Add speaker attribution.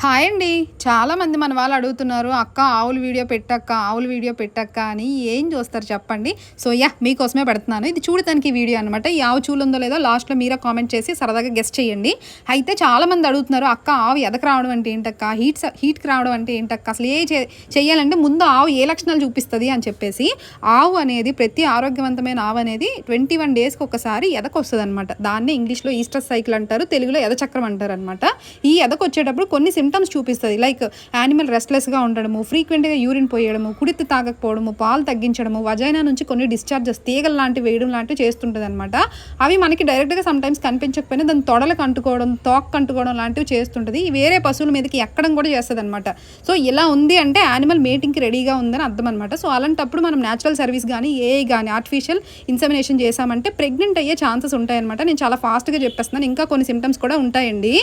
Speaker 1: Hi అండి. చాలామంది మన వాళ్ళు అడుగుతున్నారు అక్క ఆవుల వీడియో పెట్టక్క ఆవుల వీడియో పెట్టక్క అని ఏం చూస్తారు చెప్పండి. సో యా మీకోసమే పెడుతున్నాను. ఇది చూడటానికి వీడియో అనమాట ఈ ఆవు చూలు ఉందో లేదో లాస్ట్లో మీరే కామెంట్ చేసి సరదాగా గెస్ట్ చేయండి. అయితే చాలామంది అడుగుతున్నారు అక్క ఆవు ఎదకు రావడం అంటే ఏంటక్క? హీట్ హీట్కి రావడం అంటే ఏంటక్క? అసలు ఏ చే- చేయాలంటే ముందు ఆవు ఏ లక్షణాలు చూపిస్తుంది? అని చెప్పేసి ఆవు అనేది ప్రతి ఆరోగ్యవంతమైన ఆవు అనేది ట్వంటీ వన్ డేస్కి ఒకసారి ఎదకు వస్తుంది అనమాట దాన్ని ఇంగ్లీష్లో ఈస్టర్ సైకిల్ అంటారు తెలుగులో ఎదచక్రం అంటారు అనమాట ఈ ఎదకు వచ్చేటప్పుడు కొన్ని సిమ్టమ్స్ చూపిస్తుంది. లైక్ యానిమల్ రెస్ట్లెస్గా ఉండడము ఫ్రీక్వెంట్గా యూరిన్ పోయడము కుడితి తాగకపోవడము పాలు తగ్గించడము వజైనా నుంచి కొన్ని డిశ్చార్జెస్ తీగలు లాంటివి వేయడం లాంటివి చేస్తుంటుంది అనమాట అవి మనకి డైరెక్ట్గా సమ్ టైమ్స్ కనిపించకపోయినా దాని తొడలకు అంటుకోవడం తోక్ అంటుకోవడం లాంటివి చేస్తుంటుంది. వేరే పశువుల మీదకి ఎక్కడం కూడా చేస్తుంది అనమాట సో ఇలా ఉంది అంటే యానిమల్ మేటింగ్కి రెడీగా ఉందని అర్థం అనమాట సో అలాంటప్పుడు మనం న్యాచురల్ సర్వీస్ కానీ ఏ కానీ ఆర్టిఫిషియల్ ఇన్సమినేషన్ చేసామంటే ప్రెగ్నెంట్ అయ్యే ఛాన్సెస్ ఉంటాయన్నమాట. నేను చాలా ఫాస్ట్గా చెప్పేస్తున్నాను. ఇంకా కొన్ని సిమ్టమ్స్ కూడా ఉంటాయండి.